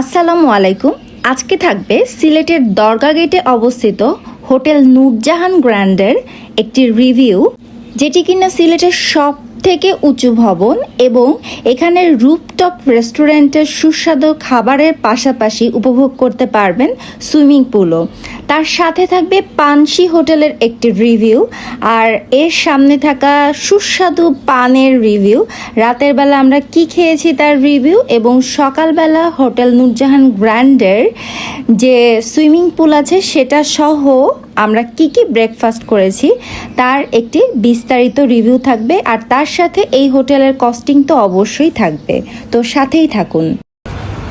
আসসালামু আলাইকুম। আজকে থাকবে সিলেটের দরগা গেটে অবস্থিত হোটেল নূরজাহান গ্র্যান্ডের একটি রিভিউ, যেটি কিনা সিলেটের সব থেকে উঁচু ভবন এবং এখানের রুপটপ রেস্টুরেন্টের সুস্বাদু খাবারের পাশাপাশি উপভোগ করতে পারবেন সুইমিং পুলও। তার সাথে থাকবে পানসি হোটেলের একটি রিভিউ আর এর সামনে থাকা সুস্বাদু পানের রিভিউ। রাতের বেলা আমরা কি খেয়েছি তার রিভিউ এবং সকালবেলা হোটেল নুরজাহান গ্র্যান্ডের যে সুইমিং পুল আছে সেটা সহ আমরা কি কি ব্রেকফাস্ট করেছি তার একটি বিস্তারিত রিভিউ থাকবে আর তার সাথে এই হোটেলের কস্টিং তো অবশ্যই থাকবে। তো সাথেই থাকুন।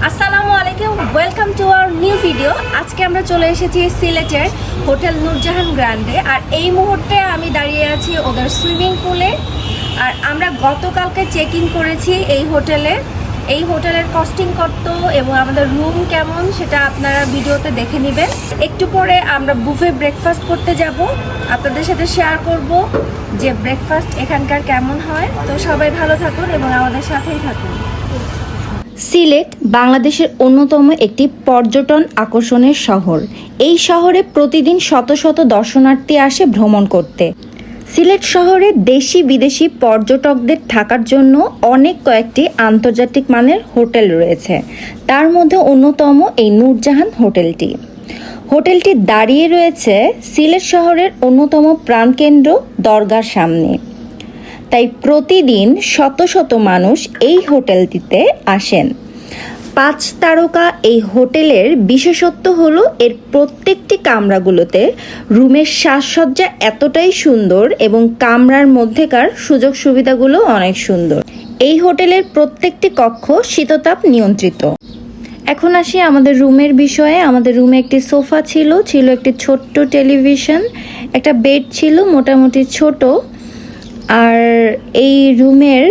আসসালামু আলাইকুম welcome to our new video আজকে আমরা চলে এসেছি সিলেটের হোটেল নূরজাহান গ্র্যান্ডে আর এই মুহূর্তে আমি দাঁড়িয়ে আছি ওদের সুইমিং পুলে। আর আমরা গতকালকে চেক ইন করেছি এই হোটেলে। এই হোটেলের কস্টিং কত এবং আমাদের রুম কেমন সেটা আপনারা ভিডিওতে দেখে নেবেন। একটু পরে আমরা বুফে ব্রেকফাস্ট করতে যাব। আপনাদের সাথে শেয়ার করব যে ব্রেকফাস্ট এখানকার কেমন হয়। তো সবাই ভালো থাকুন এবং আমাদের সাথেই থাকুন। সিলেট বাংলাদেশের অন্যতম একটি পর্যটন আকর্ষণের শহর। এই শহরে প্রতিদিন শত শত দর্শনার্থী আসে ভ্রমণ করতে। সিলেট শহরে দেশি বিদেশি পর্যটকদের থাকার জন্য অনেক কয়েকটি আন্তর্জাতিক মানের হোটেল রয়েছে। তার মধ্যে অন্যতম এই নূরজাহান হোটেলটি। হোটেলটি দাঁড়িয়ে রয়েছে সিলেট শহরের অন্যতম প্রাণকেন্দ্র দরগার সামনে। তাই প্রতিদিন শত শত মানুষ এই হোটেলটিতে আসেন। পাঁচ তারকা এই হোটেলের বিশেষত্ব হলো এর প্রত্যেকটি কামরাগুলোতে রুমের সাজসজ্জা এতটাই সুন্দর এবং কামরার মধ্যেকার সুযোগ সুবিধাগুলো অনেক সুন্দর। এই হোটেলের প্রত্যেকটি কক্ষ শীততাপ নিয়ন্ত্রিত। এখন আসি আমাদের রুমের বিষয়ে। আমাদের রুমে একটি সোফা ছিল ছিল একটি ছোট্ট টেলিভিশন, একটা বেড ছিল, মোটামুটি ছোট। আর এই রুমের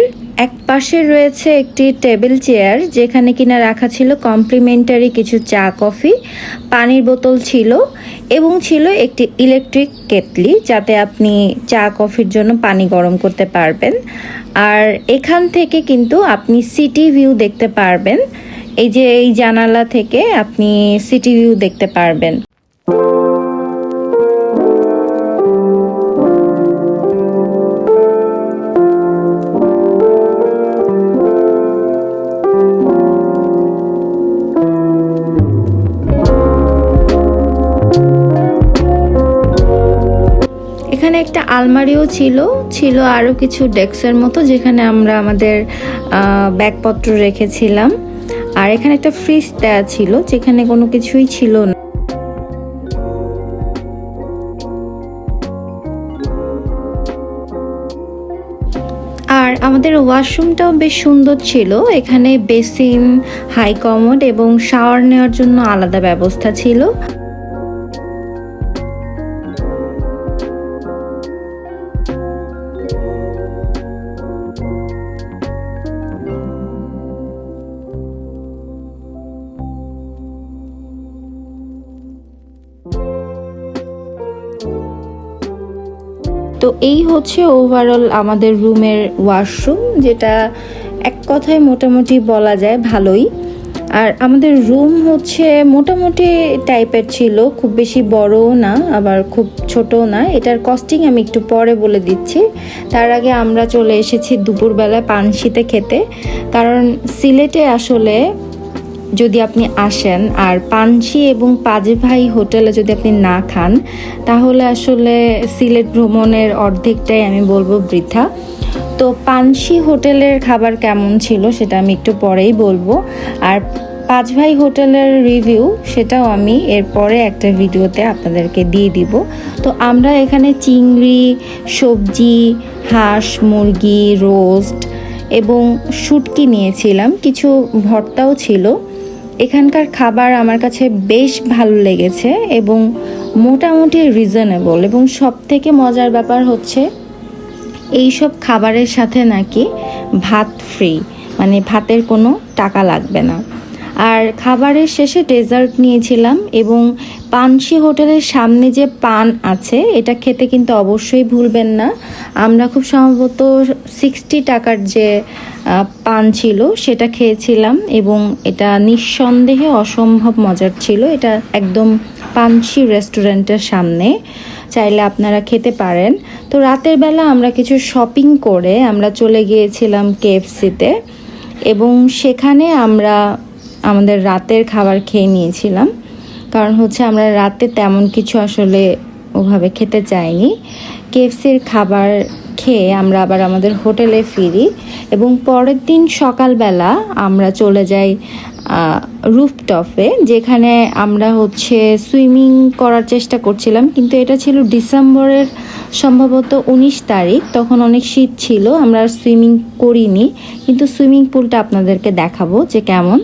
এক পাশে রয়েছে একটি টেবিল চেয়ার, যেখানে কিনা রাখা ছিল কমপ্লিমেন্টারি কিছু চা, কফি, পানির বোতল ছিল এবং ছিল একটি ইলেকট্রিক কেটলি, যাতে আপনি চা, কফির জন্য পানি গরম করতে পারবেন। আর এখান থেকে কিন্তু আপনি সিটি ভিউ দেখতে পারবেন। এই যে এই জানালা থেকে আপনি সিটি ভিউ দেখতে পারবেন। এখানে একটা আলমারিও ছিল ছিল আরও কিছু ডেস্কের মতো যেখানে আমরা আমাদের ব্যাগপত্র রেখেছিলাম। আর এখানে একটা ফ্রিজ দেওয়া ছিল, যেখানে কোনো কিছুই ছিল না। আর আমাদের ওয়াশরুমটাও বেশ সুন্দর ছিল, এখানে বেসিন, হাই কমোড এবং শাওয়ার নেওয়ার জন্য আলাদা ব্যবস্থা ছিল। তো এই হচ্ছে ওভারঅল আমাদের রুমের ওয়াশরুম যেটা এক কথায় মোটামুটি বলা যায় ভালোই। আর আমাদের রুম হচ্ছে মোটামুটি টাইপের ছিল, খুব বেশি বড়ও না, আবার খুব ছোটও না। এটার কস্টিং আমি একটু পরে বলে দিচ্ছি। তার আগে আমরা চলে এসেছি দুপুরবেলায় পানশিতে খেতে। কারণ সিলেটে আসলে যদি আপনি আসেন আর পানসি এবং পাজে ভাই হোটেলে যদি আপনি না খান, তাহলে আসলে সিলেট ভ্রমণের অর্ধেকটাই আমি বলব বৃথা। তো পানসি হোটেলের খাবার কেমন ছিল সেটা আমি একটু পরেই বলব। আর পাঁচ ভাই হোটেলের রিভিউ সেটাও আমি এরপরে একটা ভিডিওতে আপনাদেরকে দিয়ে দিব। তো আমরা এখানে চিংড়ি, সবজি, হাঁস, মুরগি, রোস্ট এবং শুটকি নিয়েছিলাম। কিছু ভর্তাও ছিল। এখানকার খাবার আমার কাছে বেশ ভালো লেগেছে এবং মোটামুটি রিজনেবল এবং সব থেকে মজার ব্যাপার হচ্ছে এই সব খাবারের সাথে নাকি ভাত ফ্রি মানে ভাতের কোনো টাকা লাগবে না। আর খাবারের শেষে ডেজার্ট নিয়েছিলাম এবং পানসি হোটেলের সামনে যে পান আছে, এটা খেতে কিন্তু অবশ্যই ভুলবেন না। আমরা খুব সম্ভবত সিক্সটি টাকার যে পান ছিল, সেটা খেয়েছিলাম এবং এটা নিঃসন্দেহে অসম্ভব মজার ছিল। এটা একদম পানসি রেস্টুরেন্টের সামনে। চাইলে আপনারা খেতে পারেন। তো রাতের বেলা আমরা কিছু শপিং করে আমরা চলে গিয়েছিলাম কেএফসিতে এবং সেখানে আমরা আমাদের রাতের খাবার খেয়ে নিয়েছিলাম। কারণ হচ্ছে আমরা রাতে তেমন কিছু আসলে ওভাবে খেতে চাইনি। কেএফসির খাবার খেয়ে আমরা আবার আমাদের হোটেলে ফিরি এবং পরের দিন সকালবেলা আমরা চলে যাই রুফটপে, যেখানে আমরা হচ্ছে সুইমিং করার চেষ্টা করছিলাম। কিন্তু এটা ছিল ডিসেম্বরের সম্ভবত উনিশ তারিখ, তখন অনেক শীত ছিল, আমরা সুইমিং করিনি। কিন্তু সুইমিং পুলটা আপনাদেরকে দেখাবো যে কেমন।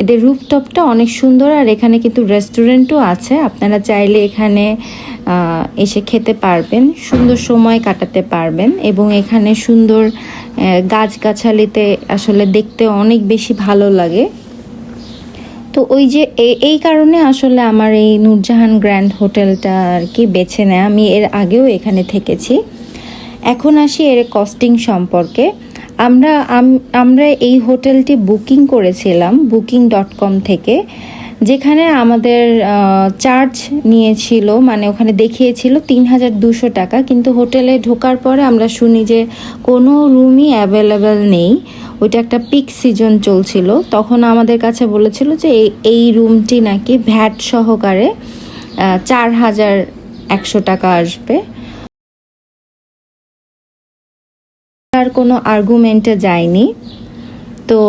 এদের রুফটপটা অনেক সুন্দর আর এখানে কিন্তু রেস্টুরেন্টও আছে। আপনারা চাইলে এখানে এসে খেতে পারবেন, সুন্দর সময় কাটাতে পারবেন এবং এখানে সুন্দর গাছগাছালিতে আসলে দেখতে অনেক বেশি ভালো লাগে। তো ওই যে এই কারণে আসলে আমার এই নূরজাহান গ্র্যান্ড হোটেলটা আর কি বেছে নেয়। আমি এর আগেও এখানে থেকেছি। এখন আসি এর কস্টিং সম্পর্কে। আমরা আমরা এই হোটেলটি বুকিং করেছিলাম, বুকিং ডট কম থেকে, যেখানে আমাদের চার্জ নিয়েছিল মানে ওখানে দেখিয়েছিল তিন হাজার দুশো টাকা, কিন্তু হোটেলে ঢোকার পরে আমরা শুনি যে কোনো রুমই অ্যাভেলেবেল নেই। ওইটা একটা পিক সিজন চলছিল, তখন আমাদের কাছে বলেছিল যে এই- রুমটি নাকি ভ্যাট সহকারে চার হাজার একশো টাকা আসবে। আর কোনো আর্গুমেন্টে যায়নি। তো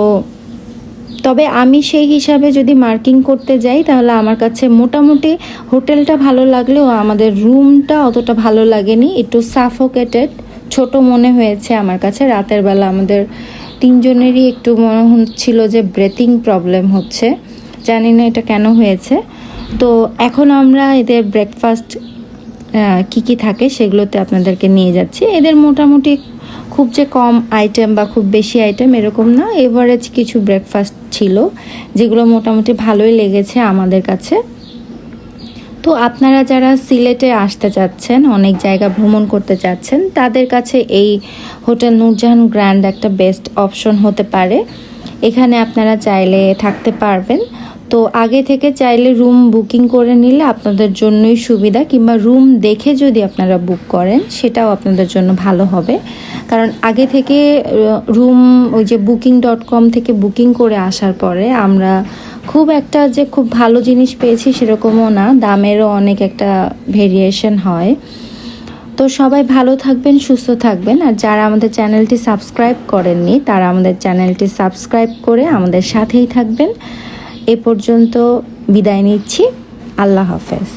তবে আমি সেই হিসাবে যদি মার্কিং করতে যাই, তাহলে আমার কাছে মোটামুটি হোটেলটা ভালো লাগলেও আমাদের রুমটা অতটা ভালো লাগেনি। একটু সাফোকেটেড ছোট মনে হয়েছে আমার কাছে। রাতের বেলা আমাদের তিনজনেরই একটু মনে হচ্ছিল যে ব্রেথিং প্রবলেম হচ্ছে। জানি না এটা কেন হয়েছে। তো এখন আমরা এদের ব্রেকফাস্ট কি কি থাকে সেগুলোতে আপনাদেরকে নিয়ে যাচ্ছি। এদের মোটামুটি খুব যে কম আইটেম বা খুব বেশি আইটেম এরকম না এভারেজ কিছু ব্রেকফাস্ট ছিল, যেগুলো মোটামুটি ভালোই লেগেছে আমাদের কাছে। তো আপনারা যারা সিলেটে আসতে চাচ্ছেন, অনেক জায়গা ভ্রমণ করতে চাচ্ছেন, তাদের কাছে এই হোটেল নূরজাহান গ্র্যান্ড একটা বেস্ট অপশন হতে পারে। এখানে আপনারা চাইলে থাকতে পারবেন। তো আগে থেকে চাইলে রুম বুকিং করে নিলে আপনাদের জন্যই সুবিধা কিংবা রুম দেখে যদি আপনারা বুক করেন, সেটাও আপনাদের জন্য ভালো হবে। কারণ আগে থেকে রুম ওই যে বুকিং ডট কম থেকে বুকিং করে আসার পরে আমরা খুব একটা যে খুব ভালো জিনিস পেয়েছি সেরকমও না, দামেরও অনেক একটা ভেরিয়েশন হয়। তো সবাই ভালো থাকবেন, সুস্থ থাকবেন, আর যারা আমাদের চ্যানেলটি সাবস্ক্রাইব করেননি, তারা আমাদের চ্যানেলটি সাবস্ক্রাইব করে আমাদের সাথেই থাকবেন। এ পর্যন্ত বিদায় নিচ্ছি। আল্লাহ হাফেজ।